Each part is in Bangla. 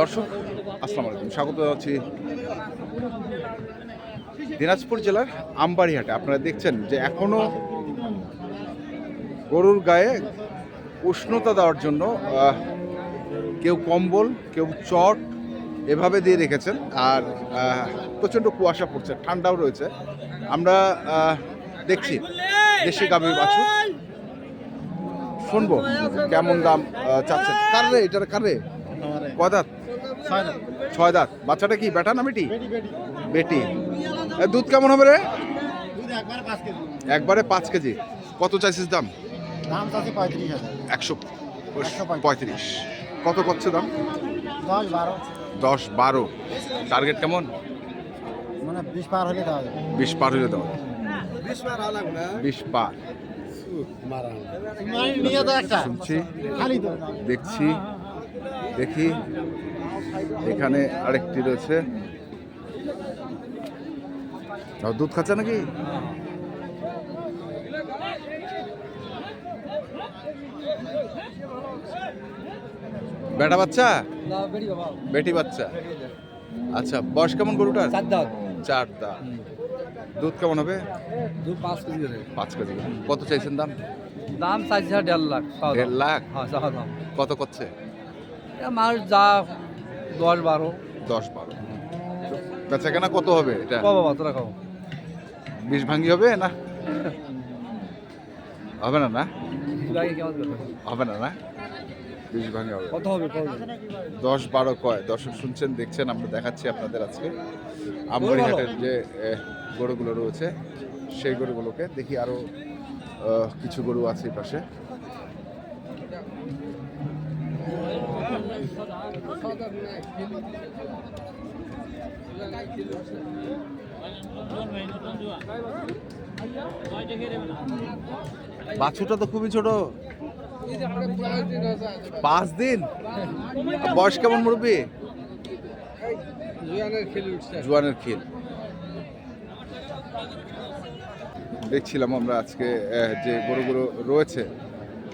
দর্শক আসসালামু আলাইকুম। স্বাগত জানাচ্ছি দিনাজপুর জেলার আমবাড়িহাটে। আপনারা দেখছেন যে এখনও গরুর গায়ে উষ্ণতা দেওয়ার জন্য কেউ কম্বল কেউ চট এভাবে দিয়ে রেখেছেন আর প্রচণ্ড কুয়াশা পড়ছে ঠান্ডাও রয়েছে। আমরা দেখছি দেশি গাভীর বাছুর। শুনব কেমন দাম আহ, চাচ্ছেন। কার রে? এটার কার রে? কয় দাঁত? ছয় দাঁত। বাচ্চাটা কি বেটা না বেটি? বেটি দুধ কেমন হবে রে? একবারে পাঁচ কেজি। কত চাইছিস দাম? একশো পঁয়ত্রিশ। কত করছে দাম? দশ বারো। টার্গেট কেমন? মানে বিশ পার হলে দেওয়া বিশ পার হয়ে দেওয়া বিশ পার নিয়ে তো একটা। শুনছি। দেখছি। দেখি এখানে আরেকটি রয়েছে। দুধ খাচ্ছে নাকি? বেটা বাচ্চা? বেটি বাচ্চা? আচ্ছা বয়স কেমন গরুটার? চার দাঁত। দুধ কেমন হবে? দু পাঁচ কেজি করে পাঁচ কেজি কত চাইছেন দাম? দাম চাইছে দেড় লাখ দেড় লাখ? হ্যাঁ দাম কত করছে? মানুষ যা দশ বারো। দশ বারো। বেচা কেনা কত হবে এটা? কো বাবা তোরা খাও। বিষ ভাঙ্গি হবে না? হবে না না? হবে না না? বিষ ভাঙ্গি হবে। কত হবে দশ বারো কয়? দর্শক শুনছেন দেখছেন আমরা দেখাচ্ছি আপনাদের আজকে। আমবাড়িহাটের যে গরুগুলো রয়েছে সেই গরুগুলোকে দেখি আরও আহ, কিছু গরু আছে এই পাশে। বাছুরটা তো খুবই ছোট। পাঁচ দিন? বয়স কেমন মুরব্বী? জোয়ানের খিল। দেখছিলাম আমরা আজকে যে গরুগুলো রয়েছে,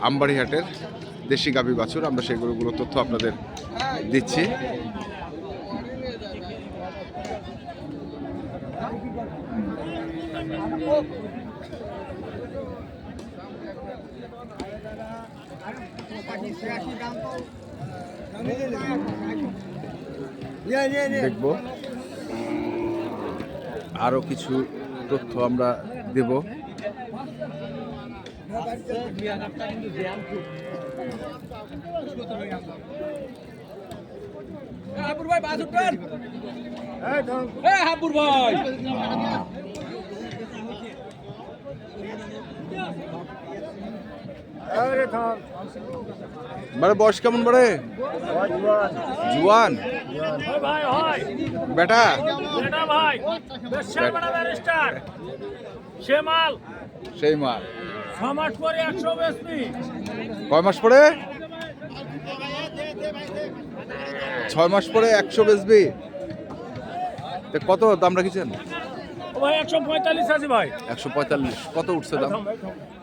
আমবাড়িহাটের। দেশি গাভী বাছুর, আমরা সেই গরুগুলো তথ্য আপনাদের দিচ্ছি। দেখব। আরও কিছু তথ্য আমরা দেব। হাবুর ভাই বাস উঠান এ হাবুর ভাই মানে বয়স কেমন বাড়ে জুয়ান বেটা সেই মাল। ছ মাস পরে কয় মাস পরে? ছয় মাস পরে একশো বেচবি কত দাম রাখিছেন? ভাই একশো পঁয়তাল্লিশ আছে ভাই। একশো পঁয়তাল্লিশ। কত উঠছে দাম?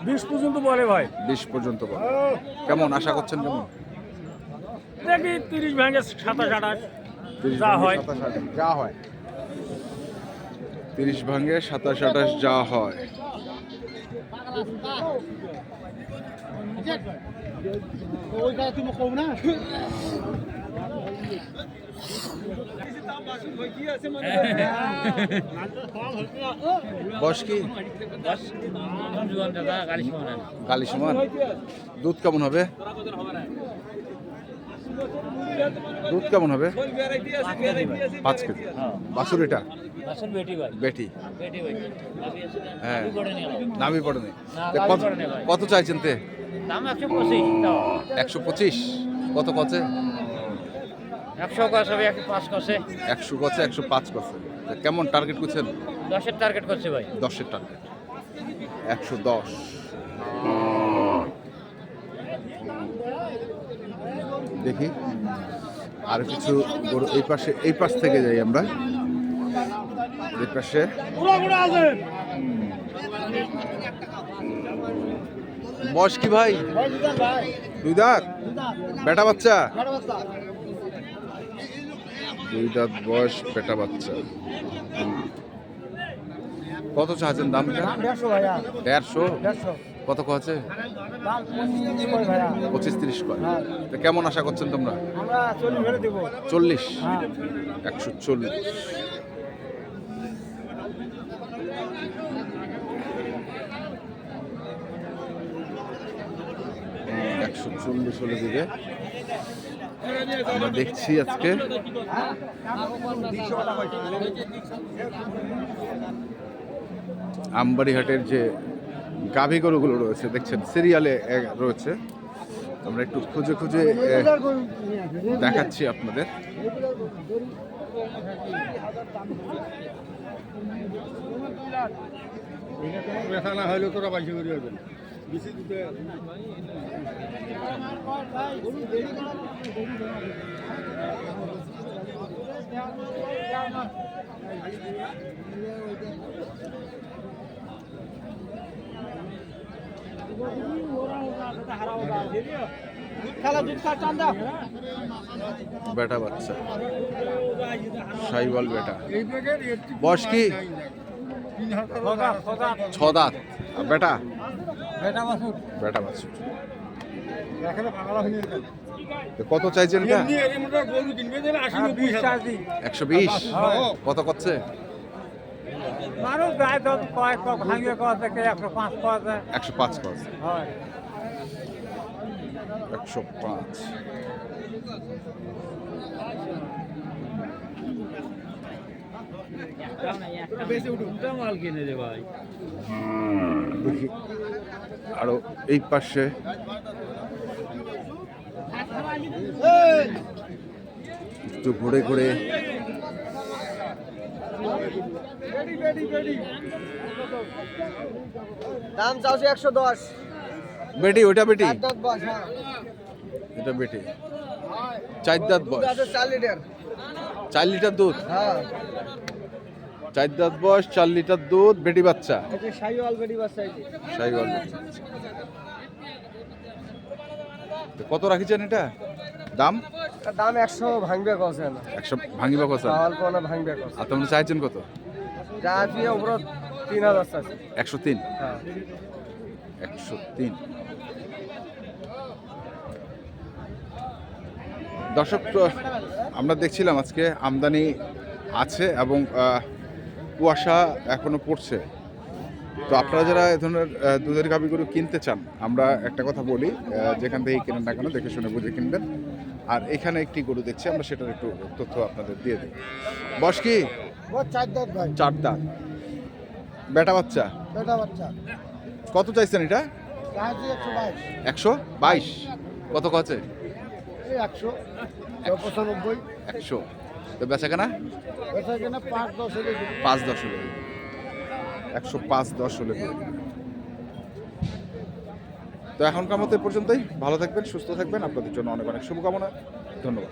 বিশ পর্যন্ত বলে ভাই। বিশ পর্যন্ত বলে। কেমন আশা করছেন কেমন? দেখি তিরিশ ভেঙে সাতাশ আঠাশ। যা হয়। যা হয়। তিরিশ ভাঙে সাতাশ আঠাশ যা হয়। ওই কাজ তুমি কম না বয়স কি গালি সমান। দুধ কেমন হবে? দুধ কেমন হবে? পাঁচ কেজি বাছুর এটা? বেটি ভাই। বেটি? বেটি ভাই। হ্যাঁ। নামই পড়েনি কত- কত চাইছেন তে? একশো পঁচিশ কত কছে একশো কাজ হবে একশো পাঁচ কষে একশো কছে একশো পাঁচ কছে তা কেমন টার্গেট করছেন? দশের টার্গেট করছে ভাই। দশের টার্গেট একশো দশ। দেখি। আর কিছু গরু এই পাশে এই পাশ থেকে যাই আমরা। এই পাশে। বয়স কি ভাই? দুই দাঁত বেটা বাচ্চা? দুই দাঁত বয়স বেটা বাচ্চা। কত চাচ্ছেন দাম এটা দেড়শো ভাইয়া। দেড়শো? দেড়শো। কত দাম পঁচিশ তিরিশ হ্যাঁ। তো কেমন আশা করছেন তোমরা? চল্লিশ। একশো চল্লিশ। একশো চল্লিশ হলে দিবে। আমরা দেখছি আজকে। আমবাড়িহাটের যে গাভী গরুগুলো রয়েছে দেখছেন সিরিয়ালে রয়েছে। আমরা একটু খুঁজে খুঁজে দেখাচ্ছি আপনাদের বেচা না হইলেও তোরা বাইশে করে হইবেন বেশি দিতে খেলা দুধ খা চান্দা বেটা বাচ্চা। বেটা। বয়স কি? ছ দাঁত বেটা? বেটা কত চাইছেন একশো বিশ? হ্যাঁ। কত করছে? মানুষ কয়েক ভাঙিয়ে কয় থেকে একশো পাঁচ পাওয়া যায়। একশো পাঁচ হয়। একশো পাঁচ। আরও এই পাশে। একটু ঘুরে ঘুরে দাম চাওছি একশো দশ। বেটি ওইটা বেটি? হ্যাঁ। এটা বেটি। চার দাঁত বয়স। চার লিটার। চার লিটার দুধ? হ্যাঁ। চার দাঁত বয়স চার লিটার দুধ বেটি বাচ্চা? কত রাখিছেন এটা? দাম? দাম একশো ভাঙবে কছে না একশো ভাঙিবা কথা অল্প না ভাঙবে আর তোমরা চাইছেন কত? তিন হাজার একশো তিন? হ্যাঁ। একশো তিন। দর্শক তো আমরা দেখছিলাম আজকে আমদানি আছে এবং কুয়াশা এখনও পড়ছে। তো আপনারা যারা এ ধরনের দুধের গাভিগুলো কিনতে চান আমরা একটা কথা বলি যেখান থেকে কিনেন না কেন দেখে শুনে বুঝে কিনবেন। আর এখানে একটি গরু দেখছি আমরা সেটার একটু তথ্য আপনাদের দিয়ে দিই। বস কি? চার দাঁত ভাই। চার দাঁত। বেটা বাচ্চা? বেটা বাচ্চা। কত চাইছেন এটা? একশো বাইশ। কত কছে একশো। পঁচানব্বই। একশো। তো বেচা কেনা? বেচা কিনা পাঁচ দশ হলে পাঁচ দশ হলে একশো পাঁচ দশ হলে তো এখনকার মতো এ পর্যন্তই। ভালো থাকবেন সুস্থ থাকবেন। আপনাদের জন্য অনেক অনেক শুভকামনা। ধন্যবাদ।